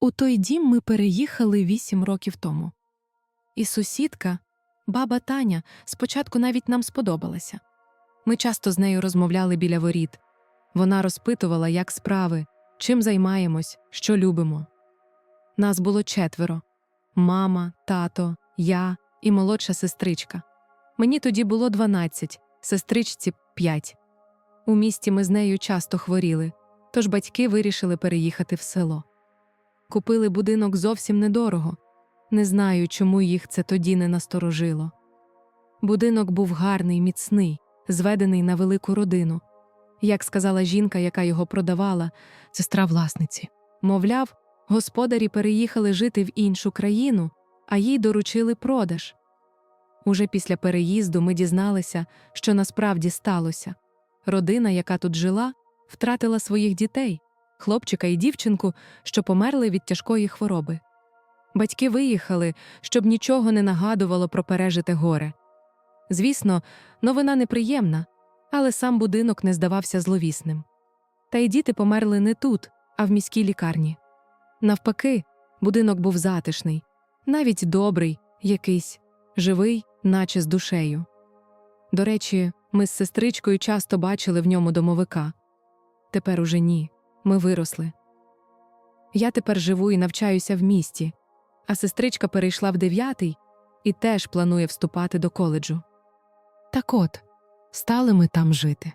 У той дім ми переїхали вісім років тому. І сусідка, баба Таня, спочатку навіть нам сподобалася. Ми часто з нею розмовляли біля воріт. Вона розпитувала, як справи, чим займаємось, що любимо. Нас було четверо мама, тато, я і молодша сестричка. Мені тоді було 12, сестричці 5. У місті ми з нею часто хворіли, тож батьки вирішили переїхати в село. Купили будинок зовсім недорого. Не знаю, чому їх це тоді не насторожило. Будинок був гарний, міцний, зведений на велику родину. Як сказала жінка, яка його продавала, сестра власниці. Мовляв, господарі переїхали жити в іншу країну, а їй доручили продаж. Уже після переїзду ми дізналися, що насправді сталося. Родина, яка тут жила, втратила своїх дітей, хлопчика і дівчинку, що померли від тяжкої хвороби. Батьки виїхали, щоб нічого не нагадувало про пережите горе. Звісно, новина неприємна, але сам будинок не здавався зловісним. Та й діти померли не тут, а в міській лікарні. Навпаки, будинок був затишний, навіть добрий, якийсь, живий, наче з душею. До речі, ми з сестричкою часто бачили в ньому домовика. Тепер уже ні, ми виросли. Я тепер живу і навчаюся в місті, а сестричка перейшла в дев'ятий і теж планує вступати до коледжу. Так от, стали ми там жити.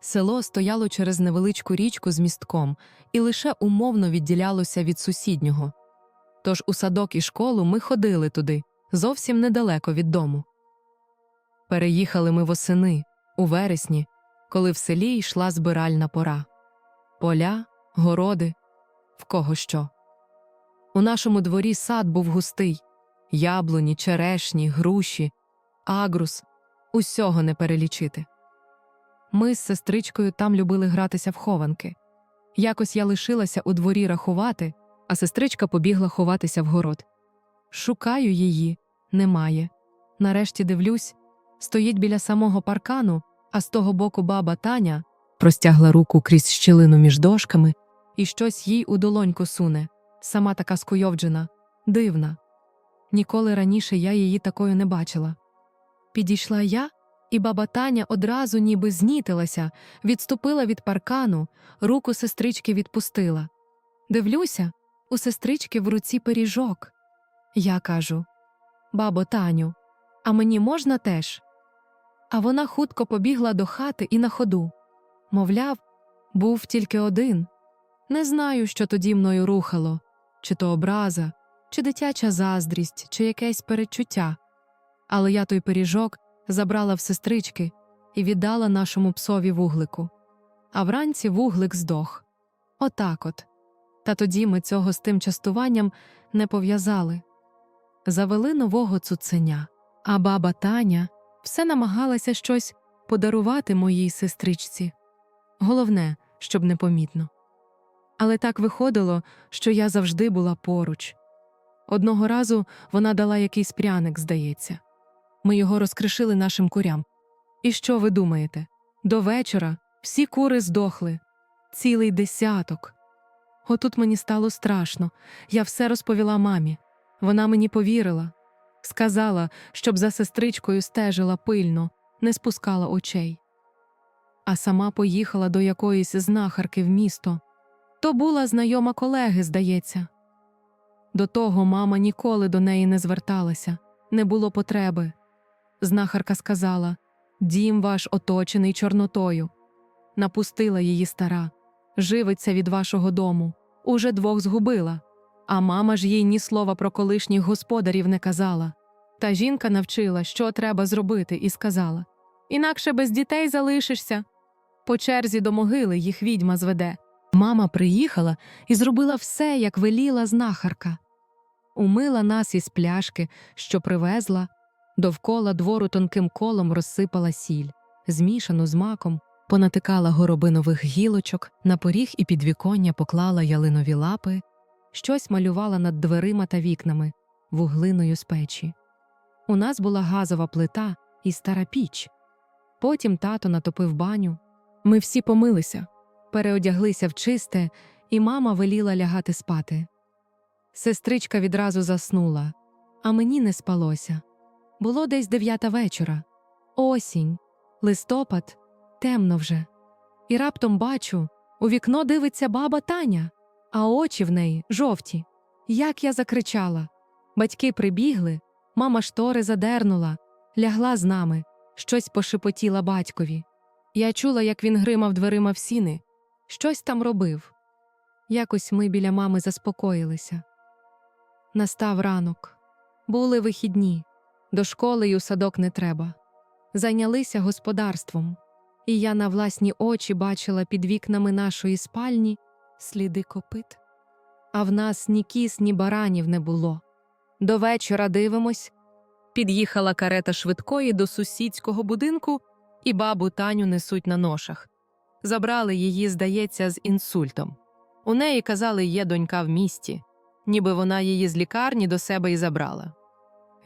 Село стояло через невеличку річку з містком і лише умовно відділялося від сусіднього. Тож у садок і школу ми ходили туди, зовсім недалеко від дому. Переїхали ми восени, у вересні, коли в селі йшла збиральна пора. Поля, городи, в кого що. У нашому дворі сад був густий яблуні, черешні, груші, агрус, усього не перелічити. Ми з сестричкою там любили гратися в хованки. Якось я лишилася у дворі рахувати, а сестричка побігла ховатися в город. Шукаю її, немає. Нарешті дивлюсь, стоїть біля самого паркану, а з того боку баба Таня простягла руку крізь щілину між дошками і щось їй у долоньку суне, сама така скуйовджена, дивна. Ніколи раніше я її такою не бачила. Підійшла я, і баба Таня одразу ніби знітилася, відступила від паркану, руку сестрички відпустила. Дивлюся, у сестрички в руці пиріжок. Я кажу Бабо Таню, а мені можна теж? А вона хутко побігла до хати і на ходу. Мовляв, був тільки один. Не знаю, що тоді мною рухало, чи то образа, чи дитяча заздрість, чи якесь перечуття. Але я той пиріжок забрала в сестрички і віддала нашому псові вуглику. А вранці вуглик здох. Отак от. Та тоді ми цього з тим частуванням не пов'язали. Завели нового цуценя, а баба Таня все намагалася щось подарувати моїй сестричці. Головне, щоб непомітно. Але так виходило, що я завжди була поруч. Одного разу вона дала якийсь пряник, здається. Ми його розкришили нашим курям. І що ви думаєте? До вечора всі кури здохли, цілий десяток. Отут мені стало страшно. Я все розповіла мамі. Вона мені повірила, сказала, щоб за сестричкою стежила пильно, не спускала очей. А сама поїхала до якоїсь знахарки в місто. То була знайома колеги, здається. До того мама ніколи до неї не зверталася, не було потреби. Знахарка сказала Дім ваш оточений Чорнотою. Напустила її стара, живиться від вашого дому, уже двох згубила. А мама ж їй ні слова про колишніх господарів не казала. Та жінка навчила, що треба зробити, і сказала Інакше без дітей залишишся. По черзі до могили їх відьма зведе. Мама приїхала і зробила все, як веліла знахарка. Умила нас із пляшки, що привезла, довкола двору тонким колом розсипала сіль, змішану з маком, понатикала горобинових гілочок, на поріг і підвіконня поклала ялинові лапи, щось малювала над дверима та вікнами, вуглиною з печі. У нас була газова плита і стара піч. Потім тато натопив баню. Ми всі помилися, переодяглися в чисте, і мама веліла лягати спати. Сестричка відразу заснула, а мені не спалося. Було десь дев'ята вечора. Осінь, листопад, темно вже. І раптом бачу, у вікно дивиться баба Таня, а очі в неї жовті. Як я закричала. Батьки прибігли, мама штори задернула, лягла з нами, щось пошепотіла батькові. Я чула, як він гримав дверима в сіни, щось там робив. Якось ми біля мами заспокоїлися. Настав ранок. Були вихідні, до школи й у садок не треба. Зайнялися господарством, і я на власні очі бачила під вікнами нашої спальні сліди копит. А в нас ні кіз, ні баранів не було. До вечора дивимось. Під'їхала карета швидкої до сусідського будинку, і бабу Таню несуть на ношах. Забрали її, здається, з інсультом. У неї, казали, є донька в місті, ніби вона її з лікарні до себе і забрала.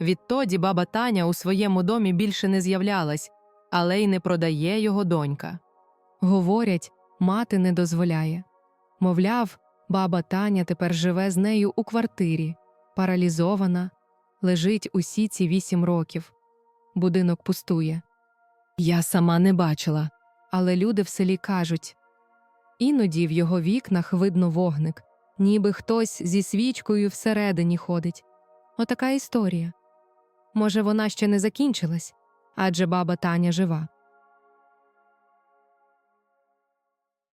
Відтоді баба Таня у своєму домі більше не з'являлась, але й не продає його донька. Говорять, мати не дозволяє. Мовляв, баба Таня тепер живе з нею у квартирі, паралізована, лежить усі ці вісім років. Будинок пустує. Я сама не бачила, але люди в селі кажуть іноді в його вікнах видно вогник, ніби хтось зі свічкою всередині ходить. Отака історія. Може, вона ще не закінчилась, адже баба Таня жива.